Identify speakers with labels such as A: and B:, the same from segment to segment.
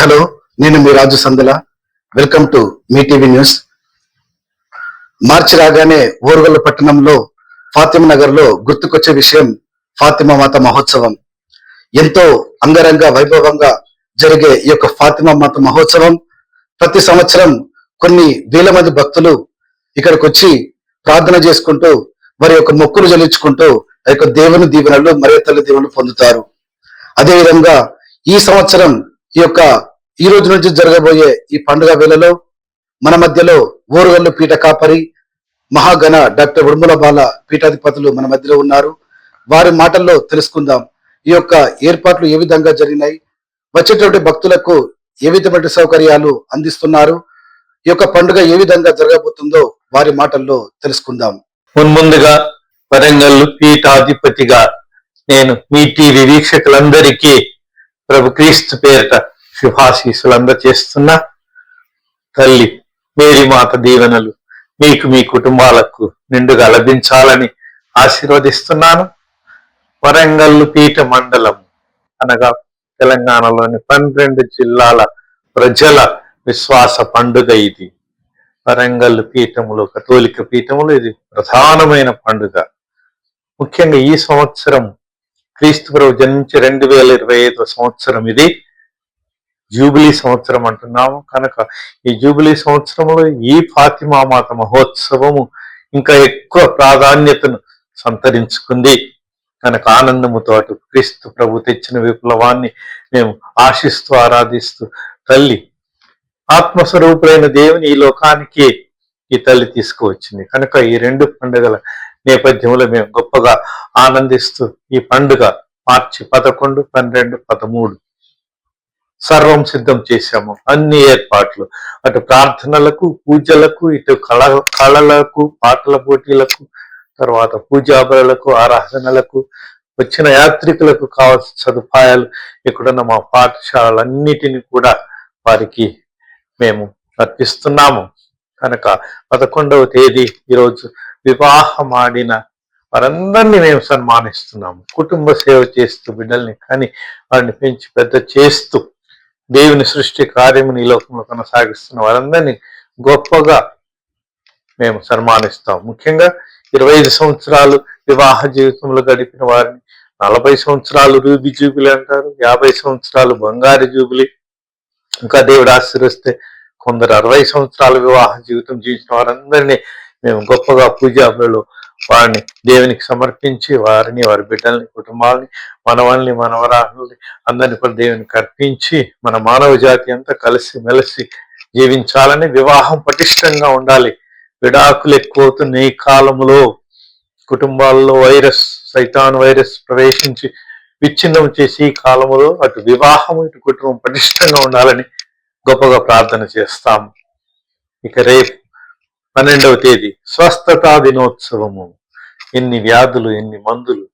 A: Hello నేను మీ Raju Sandala. Welcome to మీ టీవీ న్యూస్. మార్చి రాగానే ఓరుగల్లు పట్టణంలో ఫాతిమా నగర్లో గుర్తుకొచ్చే విషయం ఫాతిమా మాత మహోత్సవం. ఎంతో అంగరంగ వైభవంగా జరిగే ఈ యొక్క ఫాతిమా మాత మహోత్సవం. ప్రతి సంవత్సరం కొన్ని వేల మంది భక్తులు ఇక్కడికి వచ్చి ప్రార్థన చేసుకుంటూ వారి యొక్క మొక్కులు చెల్లించుకుంటూ ఆ యొక్క దేవుని దీవెనలు మరియు తల్లి దీవెనలు పొందుతారు. అదేవిధంగా ఈ సంవత్సరం ఈ యొక్క ఈ రోజు నుంచి జరగబోయే ఈ పండుగ వేళలో మన మధ్యలో ఓరుగల్లు పీఠ కాపరి మహాగణ డాక్టర్ ఉడుమల బాల పీఠాధిపతులు మన మధ్యలో ఉన్నారు. వారి మాటల్లో తెలుసుకుందాం. ఈ యొక్క ఏర్పాట్లు ఏ విధంగా జరిగినాయి? వచ్చేటువంటి భక్తులకు ఏ విధమైన సౌకర్యాలు అందిస్తున్నారు? ఈ యొక్క పండుగ ఏ విధంగా జరగబోతుందో వారి మాటల్లో తెలుసుకుందాం.
B: మున్ముందుగా వరంగల్ పీఠాధిపతిగా నేను మీ టీవీ వీక్షకులందరికీ ప్రభు క్రీస్తు పేరిట శుభాశీసులు చేస్తున్న తల్లి మేరీ మాత దీవెనలు మీకు మీ కుటుంబాలకు నిండుగా లభించాలని ఆశీర్వదిస్తున్నాను. వరంగల్లు పీఠ మండలం అనగా తెలంగాణలోని పన్నెండు జిల్లాల ప్రజల విశ్వాస పండుగ ఇది. వరంగల్ పీఠములు కథోలిక పీఠములు ఇది ప్రధానమైన పండుగ. ముఖ్యంగా ఈ సంవత్సరం క్రీస్తు ప్రభు జన్మించి రెండు వేల ఇరవై ఐదవ సంవత్సరం ఇది. జూబిలీ సంవత్సరం అంటున్నాము. కనుక ఈ జూబిలీ సంవత్సరంలో ఈ ఫాతిమా మాత మహోత్సవము ఇంకా ఎక్కువ ప్రాధాన్యతను సంతరించుకుంది. కనుక ఆనందముతో క్రీస్తు ప్రభు తెచ్చిన విప్లవాన్ని మేము ఆశిస్తూ ఆరాధిస్తూ తల్లి ఆత్మస్వరూపులైన దేవుని ఈ లోకానికి ఈ తల్లి తీసుకువచ్చింది. కనుక ఈ రెండు పండుగల నేపథ్యంలో మేము గొప్పగా ఆనందిస్తూ ఈ పండుగ మార్చి పదకొండు పన్నెండు పదమూడు సర్వం సిద్ధం చేశాము. అన్ని ఏర్పాట్లు. అటు ప్రార్థనలకు పూజలకు ఇటు కళ కళలకు పాటల పోటీలకు తర్వాత పూజాబలకు ఆరాధనలకు వచ్చిన యాత్రికులకు కావాల్సిన సదుపాయాలు ఇక్కడున్న మా పాఠశాలలన్నిటిని కూడా వారికి మేము అర్పిస్తున్నాము. కనుక పదకొండవ తేదీ ఈరోజు వివాహమాడిన వారందరినీ మేము సన్మానిస్తున్నాము. కుటుంబ సేవ చేస్తూ బిడ్డల్ని కానీ వారిని పెంచి పెద్ద చేస్తూ దేవుని సృష్టి కార్యముని ఈ లోకంలో కొనసాగిస్తున్న వారందరినీ గొప్పగా మేము సన్మానిస్తాం. ముఖ్యంగా ఇరవై ఐదు సంవత్సరాలు వివాహ జీవితంలో గడిపిన వారిని నలభై సంవత్సరాలు రూబీ జూబిలీ అంటారు యాభై సంవత్సరాలు బంగారు జూబిలీ. ఇంకా దేవుడు ఆశీర్వస్తే కొందరు అరవై సంవత్సరాల వివాహ జీవితం జీవించిన వారందరినీ మేము గొప్పగా పూజాములలో వారిని దేవునికి సమర్పించి వారిని వారి బిడ్డల్ని కుటుంబాలని మనవల్ని మనవరాలని అందరిని కూడా దేవునికి అర్పించి మన మానవ జాతి అంతా కలిసి మెలిసి జీవించాలని వివాహం పటిష్టంగా ఉండాలి. విడాకులు ఎక్కువవుతున్న ఈ కాలంలో కుటుంబాల్లో వైరస్ సైతాన్ వైరస్ ప్రవేశించి విచ్ఛిన్నం చేసి ఈ కాలంలో అటు వివాహం ఇటు కుటుంబం పటిష్టంగా ఉండాలని గొప్పగా ప్రార్థన చేస్తాం ఇక రేపు పన్నెండవ తేదీ. స్వస్థతా దినోత్సవము. ఎన్ని వ్యాధులు ఎన్ని మందులు.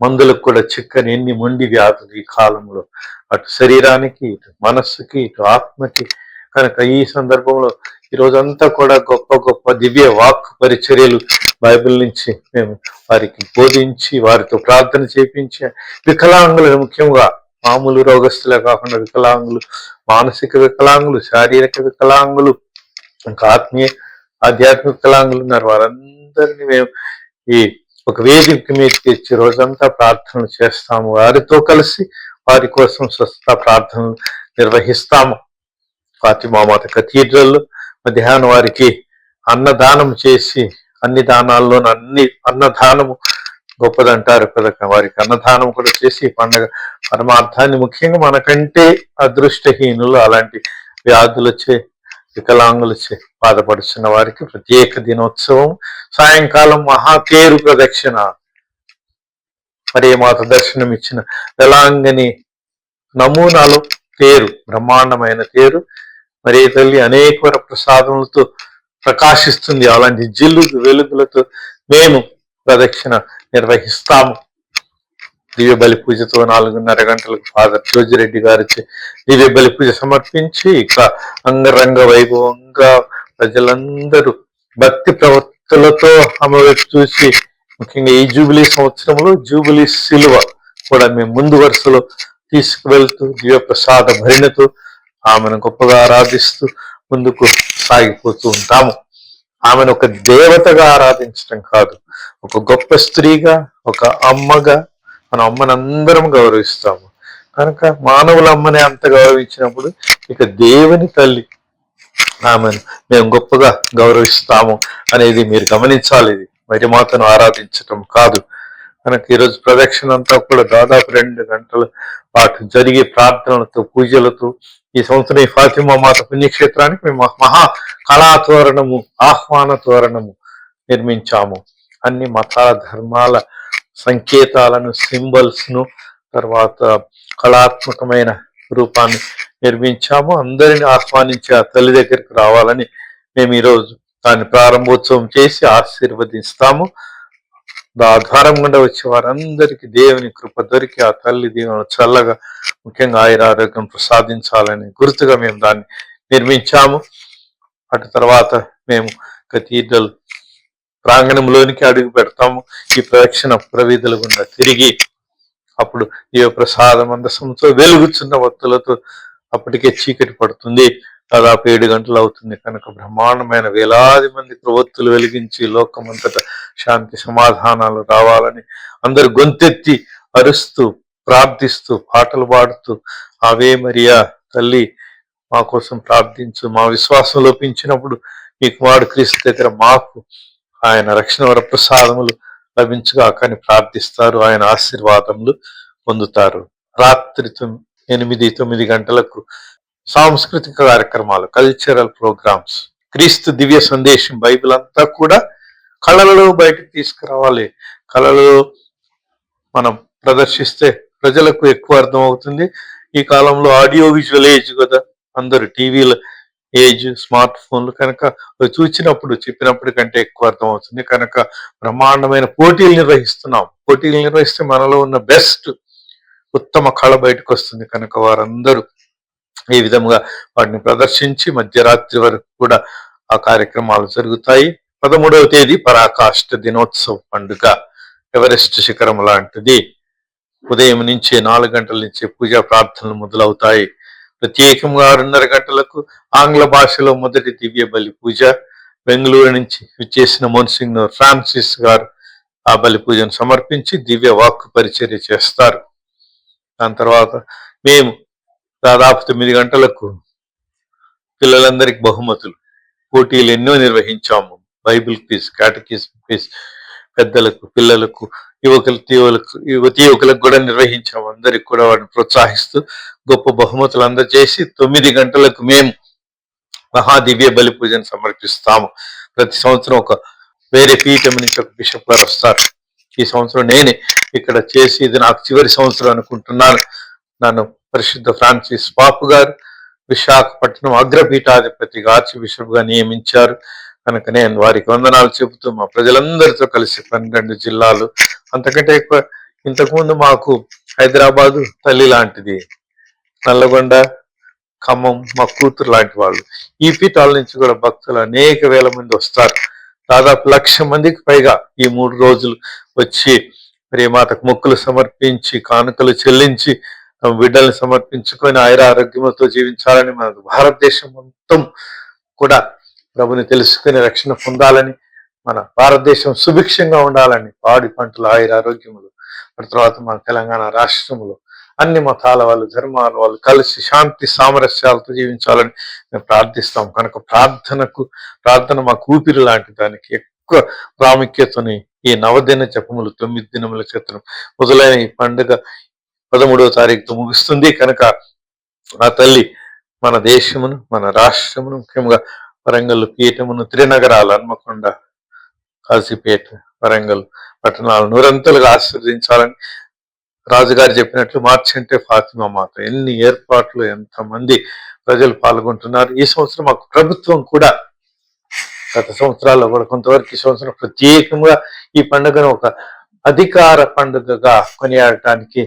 B: మందులకు కూడా చిక్కని ఎన్ని మొండి వ్యాధులు ఈ కాలంలో. అటు శరీరానికి ఇటు మనస్సుకి ఇటు ఆత్మకి. కనుక ఈ సందర్భంలో ఈ రోజంతా కూడా గొప్ప గొప్ప దివ్య వాక్ పరిచర్యలు బైబిల్ నుంచి మేము వారికి బోధించి వారితో ప్రార్థన చేపించి వికలాంగులను ముఖ్యంగా మామూలు రోగస్తులే కాకుండా వికలాంగులు మానసిక వికలాంగులు శారీరక వికలాంగులు ఇంకా ఆత్మీయ ఆధ్యాత్మిక కళాంగులు ఉన్నారు. వారందరినీ మేము ఈ ఒక వేదిక మీద తెచ్చి రోజంతా ప్రార్థనలు చేస్తాము. వారితో కలిసి వారి కోసం స్వస్థ ప్రార్థనలు నిర్వహిస్తాము. ఫాతిమామాత కథీడ్రల్ మధ్యాహ్నం వారికి అన్నదానం చేసి అన్ని దానాల్లో అన్ని అన్నదానము గొప్పదంటారు కదా. వారికి అన్నదానం కూడా చేసి పండగ పరమార్థాన్ని ముఖ్యంగా మనకంటే అదృష్టహీనులు అలాంటి వ్యాధులు వచ్చే వికలాంగులు బాధపడుతున్న వారికి ప్రత్యేక దినోత్సవం సాయంకాలం మహాతేరు ప్రదక్షిణ. మరే మాత దర్శనం ఇచ్చిన వెలాంగని నమూనాలు తేరు బ్రహ్మాండమైన తేరు మరే తల్లి అనేక వర ప్రసాదములతో ప్రకాశిస్తుంది. అలాంటి జిల్లు వెలుగులతో మేము ప్రదక్షిణ నిర్వహిస్తాము. దివ్య బలి పూజతో నాలుగున్నర గంటలకు ఫాదర్ జోజిరెడ్డి గారు దివ్య బలి పూజ సమర్పించి ఇక అంగరంగ వైభవంగా ప్రజలందరూ భక్తి ప్రవర్తలతో అమ్మవైపు చూసి ముఖ్యంగా ఈ జూబిలీ సంవత్సరంలో జూబిలీ సిలువ కూడా మేము ముందు వరుసలో తీసుకువెళ్తూ దివ్య ప్రసాద భరిణతో ఆమెను గొప్పగా ఆరాధిస్తూ ముందుకు సాగిపోతూ ఉంటాము. ఆమెను ఒక దేవతగా ఆరాధించడం కాదు ఒక గొప్ప స్త్రీగా ఒక అమ్మగా మన అమ్మని అందరం గౌరవిస్తాము. కనుక మానవుల అమ్మని అంత గౌరవించినప్పుడు ఇక దేవుని తల్లి ఆమెను మేము గొప్పగా గౌరవిస్తాము అనేది మీరు గమనించాలి. ఇది మరి మాతను ఆరాధించటం కాదు. కనుక ఈరోజు ప్రదక్షిణ అంతా కూడా దాదాపు రెండు గంటల పాటు జరిగే ప్రార్థనలతో పూజలతో ఈ సంవత్సరం ఈ ఫాతిమా మాత పుణ్యక్షేత్రానికి మేము మహా కళాతోరణము ఆహ్వాన తోరణము నిర్మించాము. అన్ని మతాల ధర్మాల సంకేతాలను సింబల్స్ను తర్వాత కళాత్మకమైన రూపాన్ని నిర్మించాము. అందరిని ఆహ్వానించి ఆ తల్లి దగ్గరికి రావాలని మేము ఈరోజు దాన్ని ప్రారంభోత్సవం చేసి ఆశీర్వదిస్తాము. ఆధారం గుండా వచ్చే వారందరికీ దేవుని కృప దొరికి ఆ తల్లి దీవెన చల్లగా ముఖ్యంగా ఆయుర ఆరోగ్యం ప్రసాదించాలని గుర్తుగా మేము దాన్ని నిర్మించాము. అటు తర్వాత మేము కథీడ్రల్ ప్రాంగణంలోనికి అడుగు పెడతాము. ఈ ప్రదక్షిణ ప్రవీధుల గుండా తిరిగి అప్పుడు ఏ ప్రసాదం అందసంతో వెలుగుచున్న వత్తులతో అప్పటికే చీకటి పడుతుంది. దాదాపు ఏడు గంటలు అవుతుంది. కనుక బ్రహ్మాండమైన వేలాది మంది ప్రవత్తులు వెలిగించి లోకమంతట శాంతి సమాధానాలు రావాలని అందరు గొంతెత్తి అరుస్తూ ప్రార్థిస్తూ పాటలు పాడుతూ అవే మరియా తల్లి మా కోసం ప్రార్థించు. మా విశ్వాసం లోపించినప్పుడు మీ కుమారుడు క్రీస్తు దగ్గర మాకు ఆయన రక్షణ వరప్రసాదములు ప్రసాదములు లభించగా కానీ ప్రార్థిస్తారు. ఆయన ఆశీర్వాదములు పొందుతారు. రాత్రి ఎనిమిది తొమ్మిది గంటలకు సాంస్కృతిక కార్యక్రమాలు కల్చరల్ ప్రోగ్రామ్స్ క్రీస్తు దివ్య సందేశం బైబిల్ అంతా కూడా కళలలో బయటకు తీసుకురావాలి. కళలలో మనం ప్రదర్శిస్తే ప్రజలకు ఎక్కువ అర్థం అవుతుంది ఈ కాలంలో ఆడియో విజువల్ ఏజ్ కదా అందరు టీవీలు ఏజ్ స్మార్ట్ ఫోన్లు కనుక చూసినప్పుడు చెప్పినప్పుడు కంటే ఎక్కువ అర్థమవుతుంది. కనుక బ్రహ్మాండమైన పోటీలు నిర్వహిస్తున్నాం. పోటీలు నిర్వహిస్తే మనలో ఉన్న బెస్ట్ ఉత్తమ కళ బయటకు వస్తుంది కనుక వారందరూ ఈ విధంగా వాటిని ప్రదర్శించి మధ్యరాత్రి వరకు కూడా ఆ కార్యక్రమాలు జరుగుతాయి. పదమూడవ తేదీ పరాకాష్ఠ దినోత్సవ పండుగ. ఎవరెస్ట్ శిఖరం లాంటిది. ఉదయం నుంచే నాలుగు గంటల నుంచే పూజా ప్రార్థనలు మొదలవుతాయి. ప్రత్యేకంగా ఆరున్నర గంటలకు ఆంగ్ల భాషలో మొదటి దివ్య బలి పూజ. బెంగళూరు నుంచి విచ్చేసిన మోన్సింగ్ ఫ్రాన్సిస్ గారు ఆ బలి పూజను సమర్పించి దివ్య వాక్కు పరిచర్య చేస్తారు. దాని తర్వాత మేము దాదాపు తొమ్మిది గంటలకు పిల్లలందరికి బహుమతులు. పోటీలు ఎన్నో నిర్వహించాము. బైబిల్ క్విజ్ క్యాటకిజం క్విజ్ పెద్దలకు పిల్లలకు యువకులు యువకులకు యువతి యువకులకు కూడా నిర్వహించాము అందరికి కూడా వాడిని ప్రోత్సహిస్తూ గొప్ప బహుమతులు అందజేసి తొమ్మిది గంటలకు మేము మహాదివ్య బలి పూజను సమర్పిస్తాము. ప్రతి సంవత్సరం ఒక వేరే పీఠం నుంచి ఒక బిషప్ గారు వస్తారు. ఈ సంవత్సరం నేనే ఇక్కడ చేసి ఇది నాకు చివరి సంవత్సరం అనుకుంటున్నాను. నన్ను పరిశుద్ధ ఫ్రాన్సిస్ పాపు గారు విశాఖపట్నం అగ్రపీఠాధిపతిగా ఆర్చి బిషప్గా నియమించారు. కనుక నేను వారికి వందనాలు చెబుతూ మా ప్రజలందరితో కలిసి పన్నెండు జిల్లాలు అంతకంటే ఎక్కువ ఇంతకుముందు మాకు హైదరాబాదు తల్లి లాంటిది నల్లగొండ ఖమ్మం మా కూతురు లాంటి వాళ్ళు. ఈ పీఠాల నుంచి కూడా భక్తులు అనేక వేల మంది వస్తారు. దాదాపు లక్ష మందికి పైగా ఈ మూడు రోజులు వచ్చి మరి మాతకు మొక్కులు సమర్పించి కానుకలు చెల్లించి తమ బిడ్డల్ని సమర్పించుకొని ఆయుర ఆరోగ్యంతో జీవించాలని మన భారతదేశం మొత్తం కూడా ప్రభుని తెలుసుకుని రక్షణ పొందాలని మన భారతదేశం సుభిక్షంగా ఉండాలని పాడి పంటలు ఆయుర ఆరోగ్యములు తర్వాత మన తెలంగాణ రాష్ట్రములో అన్ని మతాల వాళ్ళు ధర్మాల వాళ్ళు కలిసి శాంతి సామరస్యాలతో జీవించాలని మేము ప్రార్థిస్తాం. కనుక ప్రార్థనకు ప్రార్థన మాకు ఊపిరి లాంటి దానికి ఎక్కువ ప్రాముఖ్యతని ఈ నవదిన జపములు తొమ్మిది దినముల చిత్రం మొదలైన ఈ పండుగ పదమూడవ తారీఖుతో ముగుస్తుంది. కనుక ఆ తల్లి మన దేశమును మన రాష్ట్రమును ముఖ్యంగా వరంగల్ పీఠమును త్రినగరాలు హన్మకొండ కాశీపేట వరంగల్ పట్టణాలు నిరంతలుగా ఆశీర్వదించాలని రాజుగారు చెప్పినట్లు మార్చి అంటే ఫాతిమా మాత. ఎన్ని ఏర్పాట్లు ఎంతమంది ప్రజలు పాల్గొంటున్నారు. ఈ సంవత్సరం మాకు ప్రభుత్వం కూడా గత సంవత్సరాల్లో కూడా కొంతవరకు ఈ సంవత్సరం ప్రత్యేకంగా ఈ పండుగను ఒక అధికార పండుగగా కొనియాడటానికి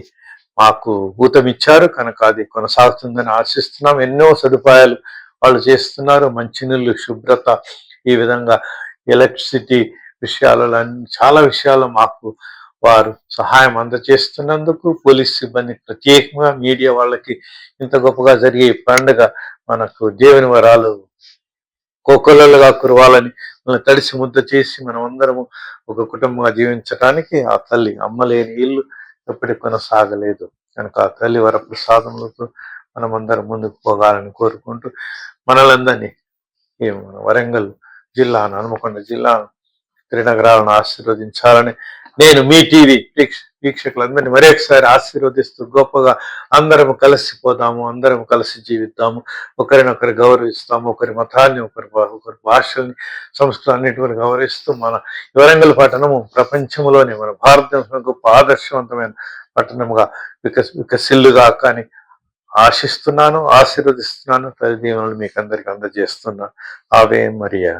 B: మాకు ఊతమిచ్చారు. కనుక అది కొనసాగుతుందని ఆశిస్తున్నాం. ఎన్నో సదుపాయాలు వాళ్ళు చేస్తున్నారు. మంచినీళ్ళు శుభ్రత ఈ విధంగా ఎలక్ట్రిసిటీ విషయాలలో అన్ని చాలా విషయాలు మాకు వారు సహాయం అందజేస్తున్నందుకు పోలీస్ సిబ్బంది ప్రత్యేకంగా మీడియా వాళ్ళకి ఇంత గొప్పగా జరిగే ఈ పండుగ మనకు దేవుని వరాలు కోకొల్లలుగా కురవాలని మనం తడిసి ముద్ద చేసి మనం అందరము ఒక కుటుంబంగా జీవించడానికి ఆ తల్లి అమ్మలేని ఇల్లు ఎప్పటికీ కొనసాగలేదు. కనుక ఆ తల్లి వర మనమందరం ముందుకు పోగాలని కోరుకుంటూ మనలందరినీ ఈ మన వరంగల్ జిల్లాను హనుమకొండ జిల్లాను త్రినగరాలను ఆశీర్వదించాలని నేను మీ టీవీ వీక్ష వీక్షకులందరినీ మరొకసారి ఆశీర్వదిస్తూ గొప్పగా అందరం కలిసిపోదాము అందరం కలిసి జీవిద్దాము. ఒకరినొకరు గౌరవిస్తాము ఒకరి మతాన్ని ఒకరి ఒకరి భాషల్ని సంస్కృతి అన్నిటిని గౌరవిస్తూ మన ఈ వరంగల్ పట్టణము ప్రపంచంలోనే మన భారతదేశంలో గొప్ప ఆదర్శవంతమైన పట్టణముగా వికస్ వికసిల్లుగా కానీ ఆశిస్తున్నాను ఆశీర్వదిస్తున్నాను. తల్లి దీవెనలు మీకు అందరికి అందజేస్తున్నా. ఆవే మరియా.